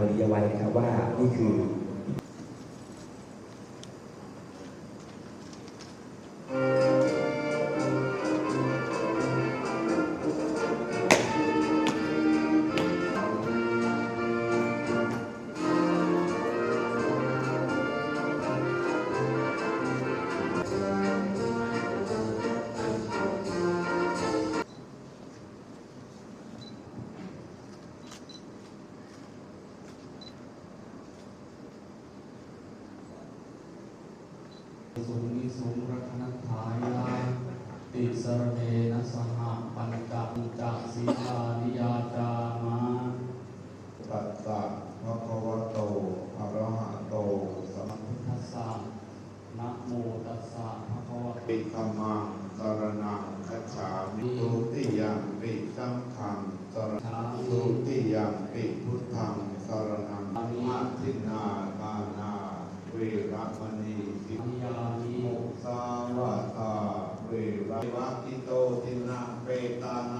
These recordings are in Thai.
วริยไว้นะครับว่านี่คือ สุนิสุรัตนทายาติสรเนนะสหปัญจมุจสีลานิยาจามาตัสสะภะคะวะโตอะระหะโตสัมมาทัสสะนะโมตัสสะภะคะวะปิธัมมังสรณังคัจฉามิตุติยังปิสังฆังสรณังตุติยังปิพุทธังสรณังมัทินา เปตานัง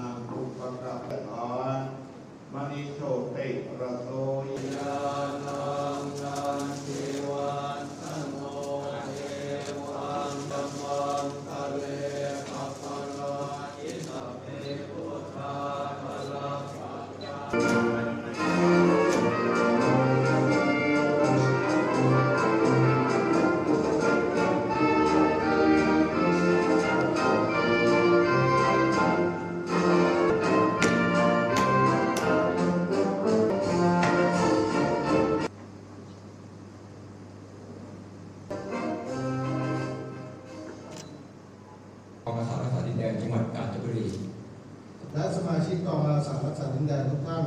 สมาชิกกองอาสารักษาดินแดนทุกท่าน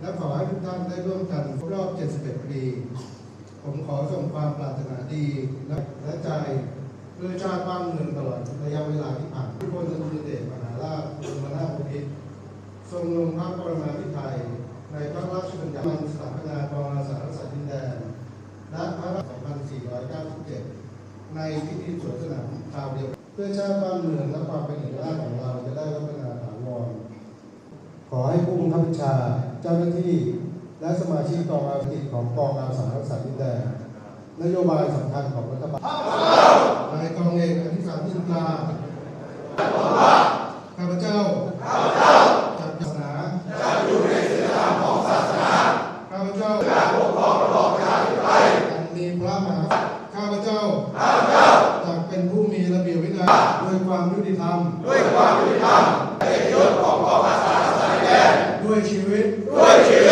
และขอให้ทุกท่านได้ร่วมกันครบรอบ 71 ปี ผมขอส่งความปรารถนาดีและใจเพื่อชาติบ้านเมืองตลอดระยะเวลาที่ผ่านที่พลอดุลยเดชมหาราชบรมนาถบพิตรทรงลงพระปรมาภิไธยในพระราชบัญญัติสถาปนากองอาสารักษาดินแดนและพระราช2497 ในพิธีสวนสนามคราวเดียวเพื่อชาติบ้านเมืองและความเป็นเอกราชของเราจะได้พัฒนาถาวร ขอให้ผู้บังคับบัญชาเจ้าหน้าที่และสมาชิกกองอาสาของกองอาสารักษาดินแดนนโยบายสำคัญของรัฐบาลนายกองเอกอธิสารจินตราข้าพเจ้าจัดศาสนาจะอยู่ในศีลธรรมของศาสนาข้าพเจ้าจะปกครองระบอบประชาธิปไตยอันมีพระมหากษัตริย์ข้าพเจ้าจะเป็นผู้มีระเบียบวินัยด้วยความยุติธรรม ด้วยความยุติธรรม ในยศของกองอาสาสมัครแดนด้วยชีวิตด้วยชีวิต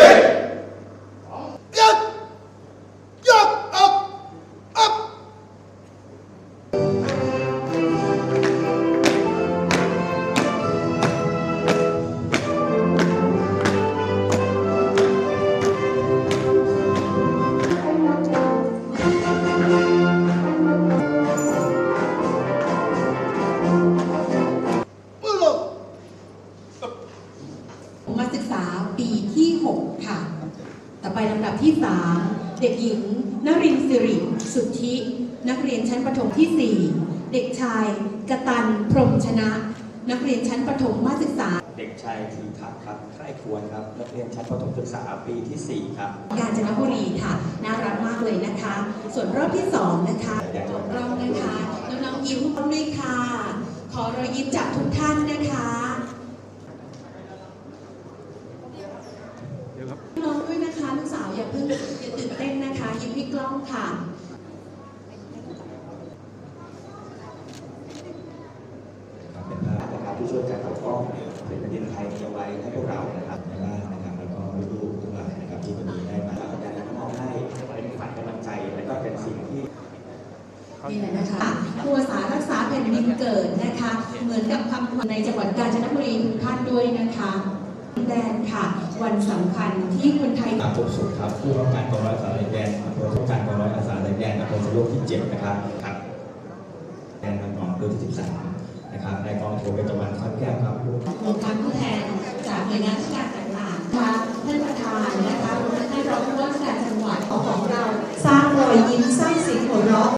ไปลำดับที่ 3 เด็กหญิงนรินทร์สิริ สุทธิ นักเรียนชั้นประถมที่ 4 เด็กชายกตันพรหมชนะ นักเรียนชั้นประถมมาศึกษา เด็กชายทีทัศน์ครับใคร่ควรครับ นักเรียนชั้นประถมศึกษาปีที่ 4 ครับ กาญจนบุรีค่ะ น่ารักมากเลยนะคะ ส่วนรอบที่ 2 นะคะจบรอบนะคะน้องๆยิ้มพร้อมเลยค่ะ ขอรอยยิ้มจากทุกท่านนะคะน้องด้วยนะคะลูกสาวอย่า เพิ่งอย่าตื่นเต้นนะคะ ยิ้มให้กล้องค่ะครับเป็นภาพนะครับที่ช่วยกันปกป้องเป็นแผ่นดินไทยเอาไว้ให้พวกเรานะครับในบ้านนะครับแล้วก็ลูกๆทั้งหลายนะครับที่วันนี้ได้มาแสดงและมอบให้เป็นฝ่ายกำลังใจและก็เป็นสิ่งที่นี่แหละนะคะครัวสารักษาแผ่นดินเกิดนะคะ เหมือนกับคำในจังหวัดกาญจนบุรีทุกท่านด้วยนะคะแดนค่ะ วันสำคัญที่คนไทยอาภพสุขครับผู้รับการกองร้อยอาสาแดนอำเภอต้องการกองร้อยอาสาแดนอำเภอสะโลกที่7นะครับครับแดนนองเบอร์ที่13นะครับในกองโทเป็นจังหวัดขอนแก่นครับรวมทั้งผู้แทนจากหน่วยงานราชการ